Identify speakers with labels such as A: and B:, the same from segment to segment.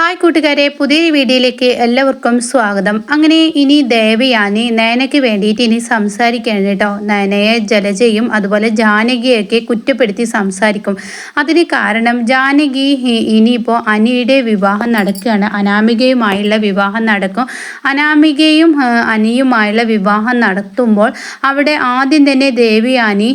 A: Hi കൂട്ടുകാരെ പുതിയ വീഡിയോയിലേക്ക് എല്ലാവർക്കും സ്വാഗതം. അങ്ങനെ ഇനി ദേവയാനി നയനയ്ക്ക് വേണ്ടിയിട്ട് ഇനി സംസാരിക്കണം കേട്ടോ. നയനയെ ജലജയും അതുപോലെ ജാനകിയൊക്കെ കുറ്റപ്പെടുത്തി സംസാരിക്കും. അതിന് കാരണം ജാനകി ഇനിയിപ്പോൾ അനിയുടെ വിവാഹം നടക്കുകയാണ്. അനാമികയുമായുള്ള വിവാഹം നടക്കും. അനാമികയും അനിയുമായുള്ള വിവാഹം നടത്തുമ്പോൾ അവിടെ ആദ്യം തന്നെ ദേവയാനി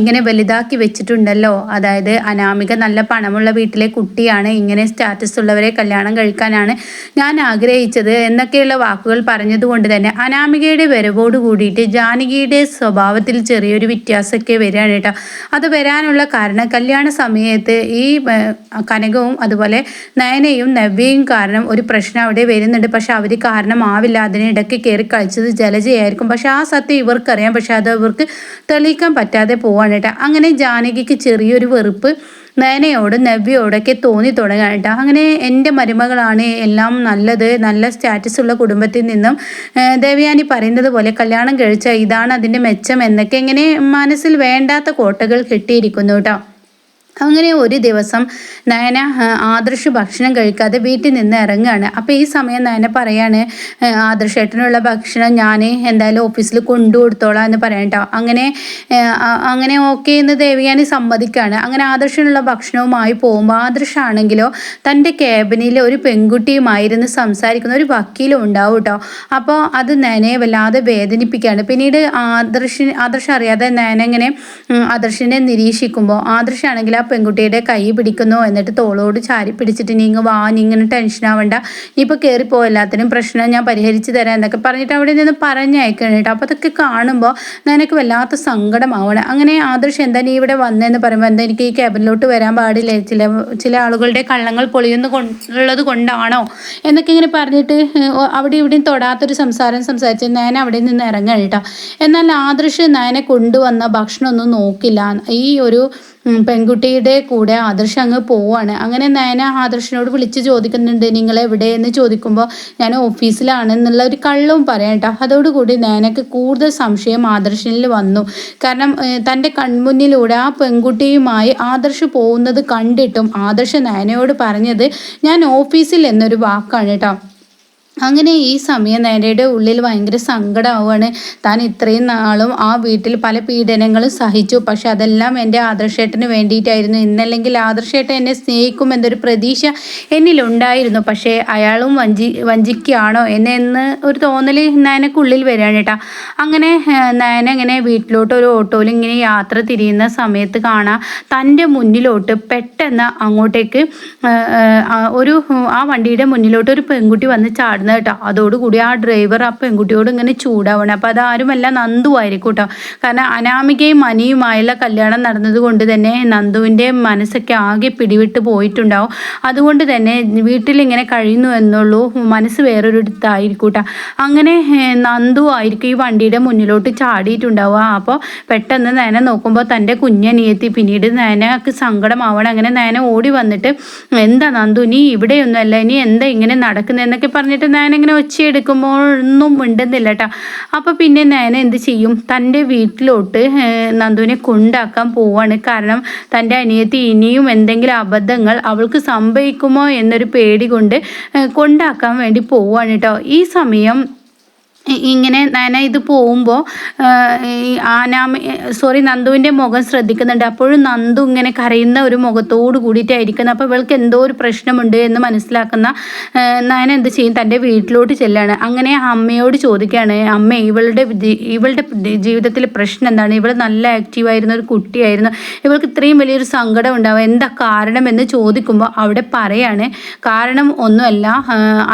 A: ഇങ്ങനെ വലുതാക്കി വെച്ചിട്ടുണ്ടല്ലോ. അതായത് അനാമിക നല്ല പണമുള്ള വീട്ടിലെ കുട്ടിയാണ്. ഇങ്ങനെ സ്റ്റാറ്റസ് ഉള്ളവരെ കല്യാണം കഴിക്കാനാണ് ഞാൻ ആഗ്രഹിച്ചത് എന്നൊക്കെയുള്ള വാക്കുകൾ പറഞ്ഞതുകൊണ്ട് തന്നെ അനാമികയുടെ വരവോട് കൂടിയിട്ട് ജാനകിയുടെ സ്വഭാവത്തിൽ ചെറിയൊരു വ്യത്യാസമൊക്കെ വരികയാണ് കേട്ടോ. അത് വരാനുള്ള കാരണം കല്യാണ സമയത്ത് ഈ കനകവും അതുപോലെ നയനയും നവ്യയും കാരണം ഒരു പ്രശ്നം അവിടെ വരുന്നുണ്ട്. പക്ഷെ അവർ കാരണമാവില്ല. അതിനിടയ്ക്ക് കയറി കളിച്ചത് ജലജയായിരിക്കും. പക്ഷെ ആ സത്യം ഇവർക്കറിയാം. പക്ഷെ അത് ഇവർക്ക് തെളിയിക്കാൻ പറ്റാതെ പോവാണ് കേട്ടോ. അങ്ങനെ ജാനകിക്ക് ചെറിയൊരു വെറുപ്പ് നയനയോടും നവ്യയോടൊക്കെ തോന്നി തുടങ്ങാൻ കേട്ടോ. അങ്ങനെ എന്റെ മരുമകളാണ് എല്ലാം നല്ലത് നല്ല സ്റ്റാറ്റസ് ഉള്ള കുടുംബത്തിൽ നിന്നും ദേവയാനി പറയുന്നത് പോലെ കല്യാണം കഴിച്ച ഇതാണ് അതിന്റെ മെച്ചം എന്നൊക്കെ ഇങ്ങനെ മനസ്സിൽ വേണ്ടാത്ത കോട്ടകൾ കെട്ടിയിരിക്കുന്നു കേട്ടോ. അങ്ങനെ ഒരു ദിവസം നയന ആദർശ് ഭക്ഷണം കഴിക്കാതെ വീട്ടിൽ നിന്ന് ഇറങ്ങുകയാണ്. അപ്പോൾ ഈ സമയം നയന പറയാണ് ആദർശേട്ടനുള്ള ഭക്ഷണം ഞാൻ എന്തായാലും ഓഫീസിൽ കൊണ്ടു കൊടുത്തോളാം എന്ന് പറയണ്ടോ അങ്ങനെ അങ്ങനെ ഓക്കെ എന്ന് ദേവിയാനി സമ്മതിക്കുകയാണ് അങ്ങനെ ആദർശനുള്ള ഭക്ഷണവുമായി പോകുമ്പോൾ ആദർശാണെങ്കിലോ തന്റെ ക്യാബിനിൽ ഒരു പെൺകുട്ടിയുമായിരുന്നു സംസാരിക്കുന്ന ഒരു വക്കീലും ഉണ്ടാവും കേട്ടോ അപ്പോൾ അത് നയനയെ വല്ലാതെ വേദനിപ്പിക്കുകയാണ്. പിന്നീട് ആദർശിന് ആദർശ് അറിയാതെ നയന ഇങ്ങനെ ഉം, ആദർശിനെ നിരീക്ഷിക്കുമ്പോൾ ആദർശാണെങ്കിൽ ആ പെൺകുട്ടിയുടെ കൈ പിടിക്കുന്നു എന്നിട്ട് തോളോട് ചാരി പിടിച്ചിട്ട് നീ ഇങ്ങ് വാ നീ ഇങ്ങനെ ടെൻഷൻ ആവണ്ട. നീ ഇപ്പോൾ കയറിപ്പോ എല്ലാത്തിനും പ്രശ്നം ഞാൻ പരിഹരിച്ച് തരാം എന്നൊക്കെ പറഞ്ഞിട്ട് അവിടെ നിന്ന് പറഞ്ഞയക്കണം കേട്ടോ. അപ്പോൾ അതൊക്കെ കാണുമ്പോൾ നിനക്ക് വല്ലാത്ത സങ്കടമാവണം. അങ്ങനെ ആദർശ് എന്താ നീ ഇവിടെ വന്നതെന്ന് പറയുമ്പോൾ എന്താ എനിക്ക് ഈ ക്യാബിനിലോട്ട് വരാൻ പാടില്ല? ചില ചില ആളുകളുടെ കള്ളങ്ങൾ പൊളിയുന്ന കൊണ്ടുള്ളത് കൊണ്ടാണോ? എന്നൊക്കെ ഇങ്ങനെ പറഞ്ഞിട്ട് അവിടെ ഇവിടെയും തൊടാത്തൊരു സംസാരം സംസാരിച്ച് നയന അവിടെ നിന്ന് ഇറങ്ങണം കേട്ടോ. എന്നാൽ ആദർശ് നയനെ കൊണ്ടുവന്ന ഭക്ഷണമൊന്നും നോക്കില്ല. ഈ ഒരു പെൺകുട്ടിയുടെ കൂടെ ആദർശ് അങ്ങ് പോവാണ്. അങ്ങനെ നയന ആദർശിനോട് വിളിച്ച് ചോദിക്കുന്നുണ്ട് നിങ്ങൾ എവിടെയെന്ന്? ചോദിക്കുമ്പോൾ ഞാൻ ഓഫീസിലാണ് എന്നുള്ള ഒരു കള്ളവും പറയാം കേട്ടോ അതോടുകൂടി നയനക്ക് കൂടുതൽ സംശയം ആദർശനിൽ വന്നു. കാരണം തന്റെ കൺമുന്നിലൂടെ ആ പെൺകുട്ടിയുമായി ആദർശ് പോകുന്നത് കണ്ടിട്ടും ആദർശ് നയനയോട് പറഞ്ഞത് ഞാൻ ഓഫീസിൽ എന്നൊരു വാക്കാണ് കേട്ടോ അങ്ങനെ ഈ സമയം നേരയുടെ ഉള്ളിൽ ഭയങ്കര സങ്കടമാവുകയാണ്. താൻ ഇത്രയും നാളും ആ വീട്ടിൽ പല പീഡനങ്ങളും സഹിച്ചു. പക്ഷെ അതെല്ലാം എന്റെ ആദർശേട്ടന് വേണ്ടിയിട്ടായിരുന്നു. ഇന്നല്ലെങ്കിൽ ആദർശേട്ടൻ എന്നെ സ്നേഹിക്കും എന്നൊരു പ്രതീക്ഷ എന്നിലുണ്ടായിരുന്നു. പക്ഷേ അയാളും വഞ്ചി വഞ്ചിക്കുകയാണോ എന്നെന്ന് ഒരു തോന്നൽ നയനക്കുള്ളിൽ വരികയാണ് കേട്ടോ. അങ്ങനെ നയന ഇങ്ങനെ വീട്ടിലോട്ട് ഒരു ഓട്ടോയിൽ ഇങ്ങനെ യാത്ര തിരിയുന്ന സമയത്ത് കാണാം തന്റെ മുന്നിലോട്ട് പെട്ടെന്ന് അങ്ങോട്ടേക്ക് ഒരു ആ വണ്ടിയുടെ മുന്നിലോട്ട് ഒരു പെൺകുട്ടി വന്ന് ചാടുന്നത് കേട്ടോ. അതോടുകൂടി ആ ഡ്രൈവർ ആ പെൺകുട്ടിയോട് ഇങ്ങനെ ചൂടാവണം. അപ്പോൾ അതാരുമല്ല നന്ദു ആയിരിക്കും കേട്ടോ. കാരണം അനാമികയും മനിയുമായുള്ള കല്യാണം നടന്നത് കൊണ്ട് തന്നെ നന്ദുവിന്റെ മനസ്സൊക്കെ ആകെ പിടിവിട്ട് പോയിട്ടുണ്ടാവും. അതുകൊണ്ട് തന്നെ വീട്ടിലിങ്ങനെ കഴിയുന്നു എന്നുള്ളൂ മനസ്സ് വേറൊരു ഇടത്തായിരിക്കും കേട്ടോ. അങ്ങനെ നന്ദു ആയിരിക്കും ഈ വണ്ടിയുടെ മുന്നിലോട്ട് ചാടിയിട്ടുണ്ടാവുക. അപ്പോൾ പെട്ടെന്ന് നയന നോക്കുമ്പോൾ തന്റെ കുഞ്ഞനിയെത്തി പിന്നീട് നേനക്ക് സങ്കടമാവണം. അങ്ങനെ നയന ഓടി വന്നിട്ട് എന്താ നന്ദു നീ ഇവിടെയൊന്നുമല്ല. ഇനി എന്താ ഇങ്ങനെ നടക്കുന്നതെന്നൊക്കെ പറഞ്ഞിട്ട് നയന ഒച്ച എടുക്കുമ്പോൾ ഒന്നും മിണ്ടുന്നില്ല കേട്ടോ അപ്പോൾ പിന്നെ ഞാൻ എന്ത് ചെയ്യും? തന്റെ വീട്ടിലോട്ട് നന്ദുവിനെ കൊണ്ടാക്കാൻ പോവാണ്. കാരണം തന്റെ അനിയത്തി ഇനിയും എന്തെങ്കിലും അബദ്ധങ്ങൾ അവൾക്ക് സംഭവിക്കുമോ എന്നൊരു പേടി കൊണ്ട് കൊണ്ടാക്കാൻ വേണ്ടി പോവാണ് കേട്ടോ ഈ സമയം ഇങ്ങനെ നയന ഇത് പോകുമ്പോൾ ആനാമ സോറി നന്ദുവിന്റെ മുഖം ശ്രദ്ധിക്കുന്നുണ്ട്. അപ്പോഴും നന്ദു ഇങ്ങനെ കരയുന്ന ഒരു മുഖത്തോട് കൂടിയിട്ടായിരിക്കുന്നത് അപ്പോൾ ഇവൾക്ക് എന്തോ ഒരു പ്രശ്നമുണ്ട് എന്ന് മനസ്സിലാക്കുന്ന നന എന്ത് ചെയ്യും? തന്റെ വീട്ടിലോട്ട് ചെല്ലാണ്. അങ്ങനെ അമ്മയോട് ചോദിക്കുകയാണ് അമ്മ ഇവളുടെ ഇവളുടെ ജീവിതത്തിൽ പ്രശ്നം എന്താണ്? ഇവൾ നല്ല ആക്റ്റീവായിരുന്ന ഒരു കുട്ടിയായിരുന്നു. ഇവൾക്ക് ഇത്രയും വലിയൊരു സങ്കടം ഉണ്ടാവുക എന്താ കാരണം? എന്ന് ചോദിക്കുമ്പോൾ അവിടെ പറയാണ് കാരണം ഒന്നുമല്ല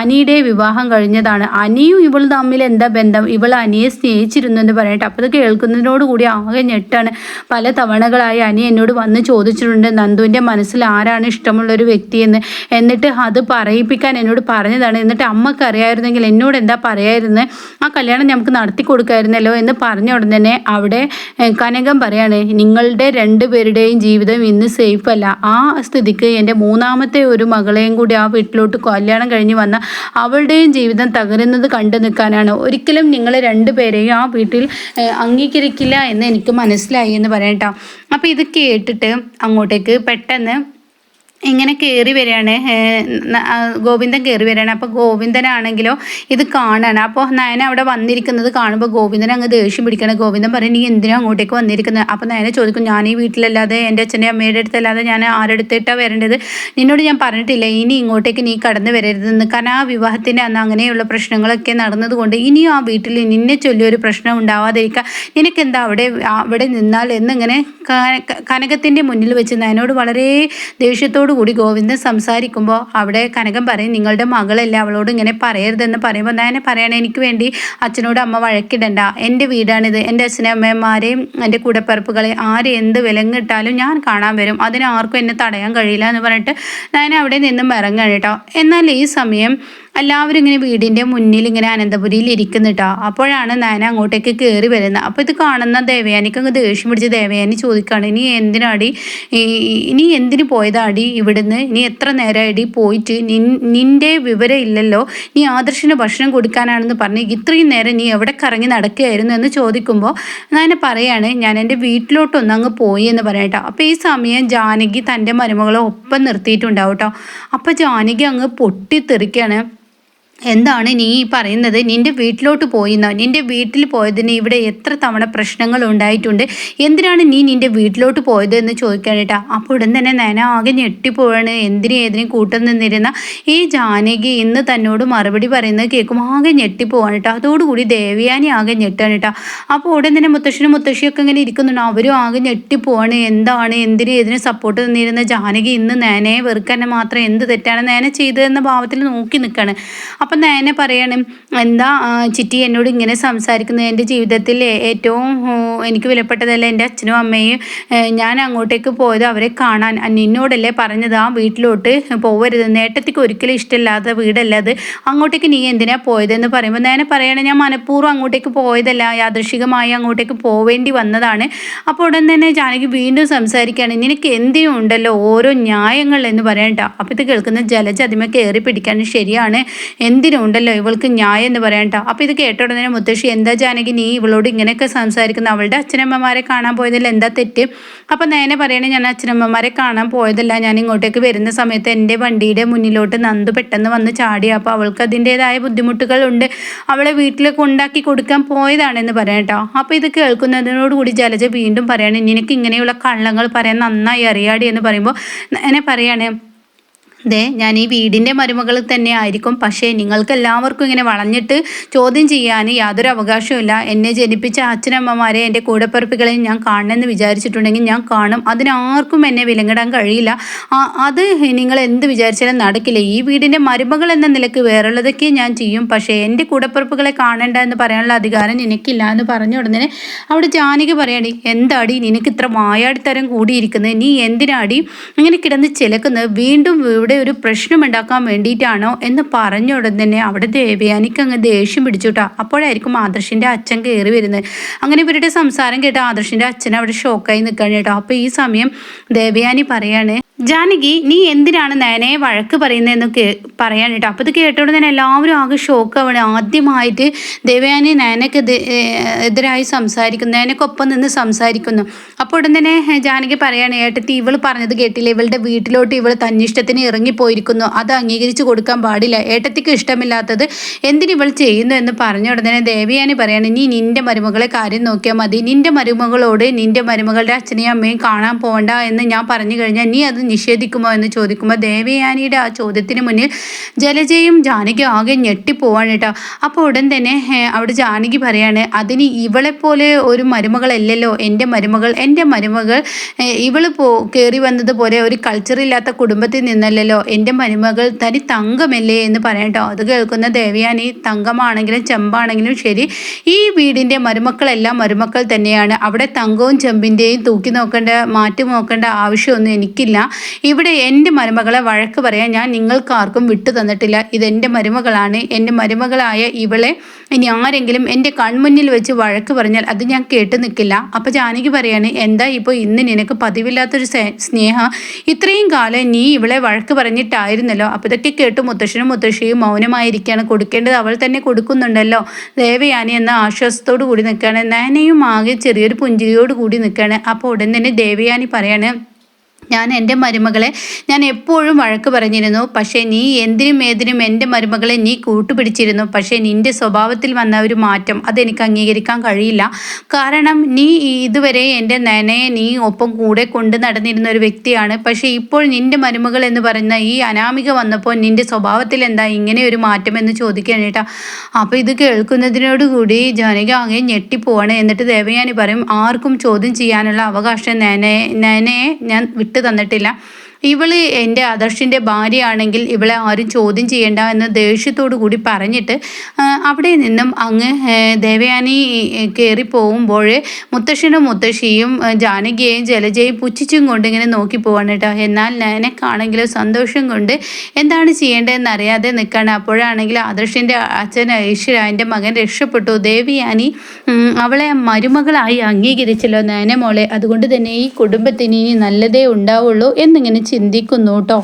A: അനിയുടെ വിവാഹം കഴിഞ്ഞതാണ്. അനിയും ഇവൾ തമ്മിൽ എന്താ ബന്ധം ഇവൾ അനിയെ സ്നേഹിച്ചിരുന്നു എന്ന് പറഞ്ഞിട്ട് അപ്പോൾ അത് കേൾക്കുന്നതിനോട് കൂടി ആകെ ഞെട്ടാണ്. പല തവണകളായി അനി എന്നോട് വന്ന് ചോദിച്ചിട്ടുണ്ട് നന്ദുവിന്റെ മനസ്സിൽ ആരാണ് ഇഷ്ടമുള്ള ഒരു വ്യക്തിയെന്ന്? എന്നിട്ട് അത് പറയിപ്പിക്കാൻ എന്നോട് പറഞ്ഞതാണ്. എന്നിട്ട് അമ്മയ്ക്ക് അറിയായിരുന്നെങ്കിൽ എന്നോട് എന്താ പറയായിരുന്നത് ആ കല്യാണം നമുക്ക് നടത്തി കൊടുക്കായിരുന്നല്ലോ എന്ന് പറഞ്ഞ ഉടനെ തന്നെ അവിടെ കനകം പറയാണ് നിങ്ങളുടെ രണ്ടുപേരുടെയും ജീവിതം ഇന്ന് സേഫ് അല്ല. ആ സ്ഥിതിക്ക് എന്റെ മൂന്നാമത്തെ ഒരു മകളെയും കൂടി ആ വീട്ടിലോട്ട് കല്യാണം കഴിഞ്ഞ് വന്ന അവളുടെയും ജീവിതം തകരുന്നത് കണ്ടു നിൽക്കാനാണ്. ഒരിക്കലും നിങ്ങൾ രണ്ടുപേരെയും ആ വീട്ടിൽ അംഗീകരിക്കില്ല എന്ന് എനിക്ക് മനസ്സിലായി എന്ന് പറയട്ടോ അപ്പോൾ ഇത് കേട്ടിട്ട് അങ്ങോട്ടേക്ക് പെട്ടെന്ന് ഇങ്ങനെ കയറി വരികയാണ്. ഗോവിന്ദൻ കയറി വരികയാണ്. അപ്പോൾ ഗോവിന്ദനാണെങ്കിലോ ഇത് കാണാണ് അപ്പോൾ നയന അവിടെ വന്നിരിക്കുന്നത് കാണുമ്പോൾ ഗോവിന്ദൻ അങ്ങ് ദേഷ്യം പിടിക്കണം ഗോവിന്ദൻ പറയും നീ എന്തിനാ അങ്ങോട്ടേക്ക് വന്നിരിക്കുന്നത്? അപ്പോൾ നയന ചോദിക്കും ഞാൻ ഈ വീട്ടിലല്ലാതെ എന്റെ അച്ഛന്റെ അമ്മയുടെ അടുത്തല്ലാതെ ഞാൻ ആരെടുത്തിട്ടാണ് വരേണ്ടത്? നിന്നോട് ഞാൻ പറഞ്ഞിട്ടില്ല ഇനി ഇങ്ങോട്ടേക്ക് നീ കടന്നു വരരുതെന്ന്. കാരണം ആ വിവാഹത്തിന്റെ അന്ന് അങ്ങനെയുള്ള പ്രശ്നങ്ങളൊക്കെ നടന്നതുകൊണ്ട് ഇനിയും ആ വീട്ടിൽ നിന്നെ ചൊല്ലി ഒരു പ്രശ്നം ഉണ്ടാവാതിരിക്കുക നിനക്കെന്താ അവിടെ അവിടെ നിന്നാൽ എന്നിങ്ങനെ കനകത്തിന്റെ മുന്നിൽ വെച്ച് നയനോട് വളരെ ദേഷ്യത്തോട് കൂടി ഗോവിന്ദൻ സംസാരിക്കുമ്പോൾ അവിടെ കനകം പറയും നിങ്ങളുടെ മകളല്ലേ അവളോട് ഇങ്ങനെ പറയരുതെന്ന് പറയുമ്പോൾ ഞാൻ പറയണേ എനിക്ക് വേണ്ടി അച്ഛനോട് അമ്മ വഴക്കിടണ്ട. എന്റെ വീടാണിത്. എന്റെ അച്ഛനും അമ്മമാരെയും എന്റെ കൂടപ്പറപ്പുകളെ ആരെ എന്ത് വിലങ്ങിട്ടാലും ഞാൻ കാണാൻ വരും. അതിനാർക്കും എന്നെ തടയാൻ കഴിയില്ല എന്ന് പറഞ്ഞിട്ട് ഞാൻ അവിടെ നിന്നും ഇറങ്ങണം കേട്ടോ. എന്നാൽ ഈ സമയം എല്ലാവരും ഇങ്ങനെ വീടിന്റെ മുന്നിൽ ഇങ്ങനെ അനന്തപുരിയിൽ ഇരിക്കുന്നുട്ടോ അപ്പോഴാണ് നയന അങ്ങോട്ടേക്ക് കയറി വരുന്നത് അപ്പോൾ ഇത് കാണുന്ന ദേവയാനിക്ക് അങ്ങ് ദേഷ്യം പിടിച്ച് ദേവയാനി ചോദിക്കുകയാണ് ഇനി എന്തിനാടി? ഇനി എന്തിനു പോയതാടി ഇവിടുന്ന്? ഇനി എത്ര നേരമായിടി പോയിട്ട്? നിന്റെ വിവരം ഇല്ലല്ലോ. നീ ആദർശിന് ഭക്ഷണം കൊടുക്കാനാണെന്ന് പറഞ്ഞ് ഇത്രയും നേരം നീ എവിടെ കറങ്ങി നടക്കുകയായിരുന്നു എന്ന് ചോദിക്കുമ്പോൾ നയന പറയാണ് ഞാൻ എന്റെ വീട്ടിലോട്ടൊന്ന് അങ്ങ് പോയി എന്ന് പറയട്ടോ അപ്പോൾ ഈ സമയം ജാനകി തന്റെ മരുമകളെ ഒപ്പം നിർത്തിയിട്ടുണ്ടാവും കേട്ടോ അപ്പോൾ ജാനകി അങ്ങ് പൊട്ടിത്തെറിക്കുകയാണ് എന്താണ് നീ പറയുന്നത്? നിന്റെ വീട്ടിലോട്ട് പോയിന്നോ? നിന്റെ വീട്ടിൽ പോയതിന് ഇവിടെ എത്ര തവണ പ്രശ്നങ്ങൾ ഉണ്ടായിട്ടുണ്ട്? എന്തിനാണ് നീ നിന്റെ വീട്ടിലോട്ട് പോയത് എന്ന് ചോദിക്കാനേട്ടാ അപ്പോൾ ഉടൻ തന്നെ നന ആകെ ഞെട്ടിപ്പോവാണ്. എന്തിനും ഏതിനും കൂട്ടം നിന്നിരുന്ന ഈ ജാനകി ഇന്ന് തന്നോട് മറുപടി പറയുന്നത് കേൾക്കും. ആകെ ഞെട്ടിപ്പോവാണ് കേട്ടോ. അതോടുകൂടി ദേവയാനി ആകെ ഞെട്ടാണ് കേട്ടോ. അപ്പോൾ ഉടൻ തന്നെ മുത്തശ്ശനും മുത്തശ്ശിയൊക്കെ ഇങ്ങനെ ഇരിക്കുന്നുണ്ട്. അവരും ആകെ ഞെട്ടിപ്പോവാണ്. എന്താണ്? എന്തിനും ഏതിനും സപ്പോർട്ട് നിന്നിരുന്ന ജാനകി ഇന്ന് നേനയെ വെറുക്കാൻ മാത്രം എന്ത് തെറ്റാണ് നേന ചെയ്തതെന്ന ഭാവത്തിൽ നോക്കി നിൽക്കുകയാണ് അപ്പം നേനെ പറയണം എന്താ ചിറ്റി എന്നോട് ഇങ്ങനെ സംസാരിക്കുന്നത്. എന്റെ ജീവിതത്തിൽ ഏറ്റവും എനിക്ക് വിലപ്പെട്ടതല്ല എന്റെ അച്ഛനും അമ്മയും ഞാൻ അങ്ങോട്ടേക്ക് പോയത് അവരെ കാണാൻ. നിന്നോടല്ലേ പറഞ്ഞത് ആ വീട്ടിലോട്ട് പോകരുത് നേട്ടത്തിക്ക് ഒരിക്കലും ഇഷ്ടമില്ലാത്ത വീടല്ല അത്. അങ്ങോട്ടേക്ക് നീ എന്തിനാ പോയതെന്ന് പറയുമ്പോൾ നേനെ പറയണേ ഞാൻ മനഃപൂർവം അങ്ങോട്ടേക്ക് പോയതല്ല യാദൃശികമായി അങ്ങോട്ടേക്ക് പോവേണ്ടി വന്നതാണ്. അപ്പോൾ ഉടൻ തന്നെ ജാനകി വീണ്ടും സംസാരിക്കുകയാണ് നിനക്ക് എന്തിനും ഉണ്ടല്ലോ ഓരോ ന്യായങ്ങൾ എന്ന് പറയണ്ട. അപ്പോൾ ഇത് കേൾക്കുന്ന ജലജ അതിമ കയറി പിടിക്കാൻ ശരിയാണ്. എന്ത് എന്തിനുണ്ടല്ലോ ഇവൾക്ക് ന്യായം എന്ന് പറയണ്ട അപ്പോൾ ഇത് കേട്ട ഉടനെ മുത്തശ്ശി എന്താ ജാനകി നീ ഇവളോട് ഇങ്ങനെയൊക്കെ സംസാരിക്കുന്ന അവളുടെ അച്ഛനമ്മമാരെ കാണാൻ പോയതിൽ എന്താ തെറ്റ്? അപ്പോൾ നേനെ പറയണേ ഞാൻ അച്ഛനമ്മമാരെ കാണാൻ പോയതല്ല. ഞാൻ ഇങ്ങോട്ടേക്ക് വരുന്ന സമയത്ത് എന്റെ വണ്ടിയുടെ മുന്നിലോട്ട് നന്ദു പെട്ടെന്ന് വന്ന് ചാടി. അപ്പോൾ അവൾക്ക് അതിന്റെതായ ബുദ്ധിമുട്ടുകളുണ്ട്. അവളെ വീട്ടിലേക്ക് ഉണ്ടാക്കി കൊടുക്കാൻ പോയതാണെന്ന് പറയട്ടോ അപ്പോൾ ഇത് കേൾക്കുന്നതിനോടുകൂടി ജലജ വീണ്ടും പറയണേ നിനക്ക് ഇങ്ങനെയുള്ള കള്ളങ്ങൾ പറയാൻ നന്നായി അറിയാടി എന്ന് പറയുമ്പോൾ എന്നെ പറയണേ ദേ ഞാൻ ഈ വീടിന്റെ മരുമകൾ തന്നെ ആയിരിക്കും. പക്ഷേ നിങ്ങൾക്ക് എല്ലാവർക്കും ഇങ്ങനെ വളഞ്ഞിട്ട് ചോദ്യം ചെയ്യാൻ യാതൊരു അവകാശവുമില്ല എന്നെ ജനിപ്പിച്ച അച്ഛനമ്മമാരെ എന്റെ കൂടപ്പിറപ്പികളെ ഞാൻ കാണണമെന്ന് വിചാരിച്ചിട്ടുണ്ടെങ്കിൽ ഞാൻ കാണും. അതിനാർക്കും എന്നെ വിലങ്ങിടാൻ കഴിയില്ല. അത് നിങ്ങൾ എന്ത് വിചാരിച്ചാലും നടക്കില്ല. ഈ വീടിന്റെ മരുമകൾ എന്ന നിലയ്ക്ക് വേറുള്ളതൊക്കെ ഞാൻ ചെയ്യും. പക്ഷേ എന്റെ കൂടപ്പിറപ്പുകളെ കാണേണ്ട എന്ന് പറയാനുള്ള അധികാരം നിനക്കില്ല എന്ന് പറഞ്ഞു ഉടനെ അവിടെ ജാനകി പറയാടി എന്താടി നിനക്ക് ഇത്ര മായാടിത്തരം കൂടിയിരിക്കുന്നത് നീ എന്തിനാടി ഇങ്ങനെ കിടന്ന് ചിലക്കുന്നത്? വീണ്ടും ഇവിടെ അവിടെ ഒരു പ്രശ്നമുണ്ടാക്കാൻ വേണ്ടിയിട്ടാണോ എന്ന് പറഞ്ഞ ഉടൻ തന്നെ അവിടെ ദേവയാനിക്ക് അങ്ങ് ദേഷ്യം പിടിച്ചുട്ടാ. അപ്പോഴായിരിക്കും ആദർശിന്റെ അച്ഛൻ കയറി വരുന്നത്. അങ്ങനെ ഇവരുടെ സംസാരം കേട്ട ആദർശിന്റെ അച്ഛൻ അവിടെ ഷോക്കായി നിൽക്കുകയാണ് കേട്ടോ. അപ്പോൾ ഈ സമയം ദേവയാനി പറയാണ് ജാനകി നീ എന്തിനാണ് നയനയെ വഴക്ക് പറയുന്നതെന്ന് കേ പറയാൻ കേട്ടോ അപ്പോൾ ഇത് കേട്ടോണ്ട് തന്നെ എല്ലാവരും ആകെ ഷോക്ക് ആവണേ ആദ്യമായിട്ട് ദേവയാനി നയനക്ക് എതിരായി സംസാരിക്കുന്നു. നയനക്കൊപ്പം നിന്ന് സംസാരിക്കുന്നു. അപ്പോൾ ഉടൻ തന്നെ ജാനകി പറയാണ് ഏട്ടത്തി ഇവൾ പറഞ്ഞത് കേട്ടില്ല. ഇവളുടെ വീട്ടിലോട്ട് ഇവൾ തന്നിഷ്ടത്തിന് ഇറങ്ങിപ്പോയിരിക്കുന്നു. അത് അംഗീകരിച്ചു കൊടുക്കാൻ പാടില്ല. ഏട്ടത്തിക്ക് ഇഷ്ടമില്ലാത്തത് എന്തിന് ഇവൾ ചെയ്യുന്നു? എന്ന് പറഞ്ഞ ഉടൻ തന്നെ ദേവയാനി പറയാണ് നീ നിന്റെ മരുമകളെ കാര്യം നോക്കിയാൽ മതി. നിന്റെ മരുമകളോട് നിന്റെ മരുമകളുടെ അച്ഛനെയും അമ്മയും കാണാൻ പോകണ്ട എന്ന് ഞാൻ പറഞ്ഞു കഴിഞ്ഞാൽ നീ അത് നിഷേധിക്കുമോ എന്ന് ചോദിക്കുമ്പോൾ ദേവയാനിയുടെ ആ ചോദ്യത്തിന് മുന്നിൽ ജലജയും ജാനകി ആകെ ഞെട്ടിപ്പോവാണ് കേട്ടോ. അപ്പോൾ ഉടൻ തന്നെ അവിടെ ജാനകി പറയാണ് അതിന് ഇവളെപ്പോലെ ഒരു മരുമകളല്ലല്ലോ. എന്റെ മരുമകൾ എന്റെ മരുമകൾ ഇവൾ പോ കയറി വന്നതുപോലെ ഒരു കൾച്ചറില്ലാത്ത കുടുംബത്തിൽ നിന്നല്ലല്ലോ. എന്റെ മരുമകൾ തനി തങ്കമല്ലേ എന്ന് പറയട്ടോ അത് കേൾക്കുന്ന ദേവയാനി തങ്കമാണെങ്കിലും ചെമ്പാണെങ്കിലും ശരി ഈ വീടിന്റെ മരുമക്കളെല്ലാം മരുമക്കൾ തന്നെയാണ്. അവിടെ തങ്കവും ചെമ്പിന്റെയും തൂക്കി നോക്കേണ്ട മാറ്റി നോക്കേണ്ട ആവശ്യമൊന്നും എനിക്കില്ല. ഇവിടെ എന്റെ മരുമകളെ വഴക്ക് പറയാൻ ഞാൻ നിങ്ങൾക്കാർക്കും വിട്ടു തന്നിട്ടില്ല. ഇതെന്റെ മരുമകളാണ്. എന്റെ മരുമകളായ ഇവളെ ഇനി ആരെങ്കിലും എന്റെ കൺമുന്നിൽ വെച്ച് വഴക്ക് പറഞ്ഞാൽ അത് ഞാൻ കേട്ട് നിൽക്കില്ല. അപ്പോൾ ജാനകി പറയാണ് എന്താ ഇപ്പോൾ ഇന്ന് നിനക്ക് പതിവില്ലാത്തൊരു സ്നേഹ? ഇത്രയും കാലം നീ ഇവളെ വഴക്ക് പറഞ്ഞിട്ടായിരുന്നല്ലോ. അപ്പോൾ ഇതൊക്കെ കേട്ട് മുത്തശ്ശനും മുത്തശ്ശിയും മൗനമായിരിക്കുകയാണ് കൊടുക്കേണ്ടത് അവൾ തന്നെ കൊടുക്കുന്നുണ്ടല്ലോ. ദേവയാനി എന്ന ആശ്വാസത്തോടു കൂടി നിൽക്കുകയാണ്. നയനയും ആകെ ചെറിയൊരു പുഞ്ചിരിയോട് കൂടി നിൽക്കുകയാണ്. അപ്പോൾ ഉടൻ തന്നെ ദേവയാനി പറയാണ് ഞാൻ എന്റെ മരുമകളെ ഞാൻ എപ്പോഴും വഴക്ക് പറഞ്ഞിരുന്നു പക്ഷേ നീ എന്തിനും ഏതിനും എന്റെ മരുമകളെ നീ കൂട്ടുപിടിച്ചിരുന്നു. പക്ഷേ നിന്റെ സ്വഭാവത്തിൽ വന്ന ഒരു മാറ്റം അതെനിക്ക് അംഗീകരിക്കാൻ കഴിയില്ല. കാരണം നീ ഇതുവരെ എന്റെ നനയെ നീ ഒപ്പം കൂടെ കൊണ്ട് നടന്നിരുന്ന ഒരു വ്യക്തിയാണ്. പക്ഷേ ഇപ്പോൾ നിന്റെ മരുമകൾ എന്ന് പറയുന്ന ഈ അനാമിക വന്നപ്പോൾ നിന്റെ സ്വഭാവത്തിൽ എന്താ ഇങ്ങനെ ഒരു മാറ്റം എന്ന് ചോദിക്കുകയാണ് കേട്ടോ. അപ്പോൾ ഇത് കേൾക്കുന്നതിനോട് കൂടി ജാനകി അങ്ങനെ ഞെട്ടിപ്പോവാണ്. എന്നിട്ട് ദേവയാനി പറയും ആർക്കും ചോദ്യം ചെയ്യാനുള്ള അവകാശം നനയെ നനയെ ഞാൻ വിട്ടു തന്നിട്ടില്ല. ഇവൾ എന്റെ ആദർശിന്റെ ഭാര്യയാണെങ്കിൽ ഇവളെ ആരും ചോദ്യം ചെയ്യേണ്ട എന്ന് ദേഷ്യത്തോടു കൂടി പറഞ്ഞിട്ട് അവിടെ നിന്നും അങ്ങ് ദേവയാനി കയറി പോകുമ്പോൾ മുത്തശ്ശനും മുത്തശ്ശിയും ജാനകിയെയും ജലജയും പുച്ഛിച്ചും കൊണ്ട് ഇങ്ങനെ നോക്കി പോവാണ് കേട്ടോ. എന്നാൽ എനക്കാണെങ്കിലും സന്തോഷം കൊണ്ട് എന്താണ് ചെയ്യേണ്ടതെന്ന് അറിയാതെ നിൽക്കുകയാണ് അപ്പോഴാണെങ്കിൽ ആദർശിന്റെ അച്ഛൻ ഐശ്വര്യന്റെ മകൻ രക്ഷപ്പെട്ടു. ദേവിയാനി അവളെ മരുമകളായി അംഗീകരിച്ചല്ലോ നേനെ മോളെ അതുകൊണ്ട് തന്നെ ഈ കുടുംബത്തിന് ഇനി നല്ലതേ ഉണ്ടാവുള്ളൂ എന്നിങ്ങനെ ചിന്തിക്കുന്നു കേട്ടോ